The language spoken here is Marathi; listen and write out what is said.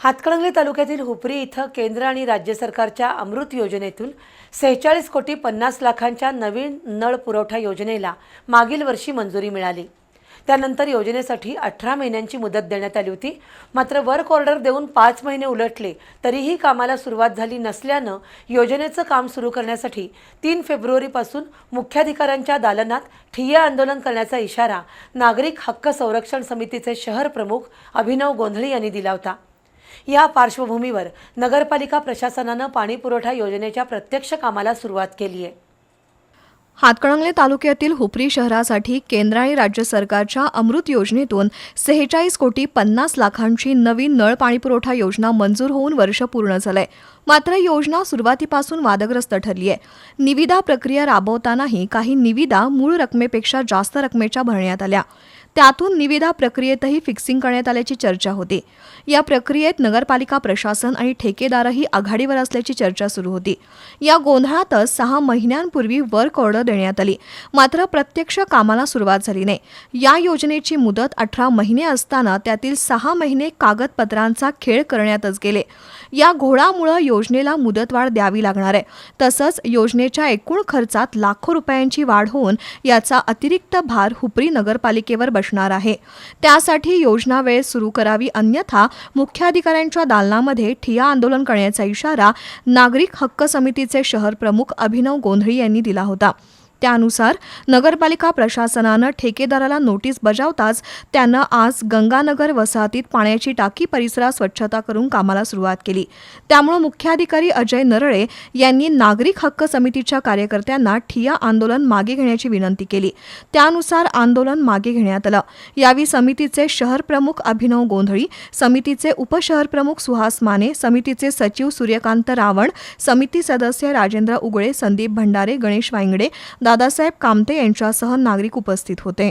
हातकणंगले तालुक्यातील हुपरी इथं केंद्र आणि राज्य सरकारच्या अमृत योजनेतून सेहेचाळीस कोटी पन्नास लाखांच्या नवीन नळ पुरवठा योजनेला मागील वर्षी मंजुरी मिळाली. त्यानंतर योजनेसाठी अठरा महिन्यांची मुदत देण्यात आली होती. मात्र वर्क ऑर्डर देऊन पाच महिने उलटले तरीही कामाला सुरुवात झाली नसल्यानं योजनेचं काम सुरू करण्यासाठी तीन फेब्रुवारीपासून मुख्याधिकाऱ्यांच्या दालनात ठिय्या आंदोलन करण्याचा इशारा नागरिक हक्क संरक्षण समितीचे शहर प्रमुख अभिनव गोंधळी यांनी दिला होता. या पार्श्वभूमीवर नगरपालिका प्रशासनानं पाणीपुरवठा योजनेच्या प्रत्यक्ष कामाला सुरुवात केली आहे. हातकणंगले तालुक्यातील हुपरी शहरासाठी केंद्र आणि राज्य सरकारच्या अमृत योजनेतून सेहेचाळीस कोटी पन्नास लाखांची नवीन नळ पाणीपुरवठा योजना मंजूर होऊन वर्ष पूर्ण झालंय. मात्र योजना सुरुवातीपासून वादग्रस्त ठरली आहे. निविदा प्रक्रिया राबवतानाही काही निविदा मूळ रकमेपेक्षा जास्त रकमेच्या भरण्यात आल्या. त्यातून निविदा प्रक्रियेतही फिक्सिंग करण्यात आल्याची चर्चा होती. या प्रक्रियेत नगरपालिका प्रशासन आणि ठेकेदारही आघाडीवर असल्याची चर्चा सुरू होती. या गोंधळातच सहा महिन्यांपूर्वी वर्क ऑर्डर देण्यात आली. मात्र प्रत्यक्ष कामाला सुरुवात झाली नाही. या योजनेची मुदत अठरा महिने असताना त्यातील सहा महिने कागदपत्रांचा खेळ करण्यातच गेले. या घोळामुळं योजनेला मुदतवाढ द्यावी लागणार आहे. तसंच योजनेच्या एकूण खर्चात लाखो रुपयांची वाढ होऊन याचा अतिरिक्त भार हुपरी नगरपालिकेवर असणार आहे. त्यासाठी योजना वेळ सुरू करावी अन्यथा मुख्याधिकाऱ्यांच्या दालनामध्ये ठिया आंदोलन करण्याचा इशारा नागरिक हक्क समितीचे शहर प्रमुख अभिनव गोंधळी यांनी दिला होता. त्यानुसार नगरपालिका प्रशासनानं ठेकेदाराला नोटीस बजावताच त्यानं आज गंगानगर वसाहतीत पाण्याची टाकी परिसरात स्वच्छता करून कामाला सुरुवात केली. त्यामुळे मुख्याधिकारी अजय नरळे यांनी नागरिक हक्क समितीच्या कार्यकर्त्यांना ठिया आंदोलन मागे घेण्याची विनंती केली. त्यानुसार आंदोलन मागे घेण्यात आलं. यावेळी समितीचे शहर प्रमुख अभिनव गोंधळी समितीचे उपशहर प्रमुख सुहास माने समितीचे सचिव सूर्यकांत रावण समिती सदस्य राजेंद्र उगळे संदीप भंडारे गणेश वांगडे दादासाहेब कामते यांच्यासह नागरिक उपस्थित होते.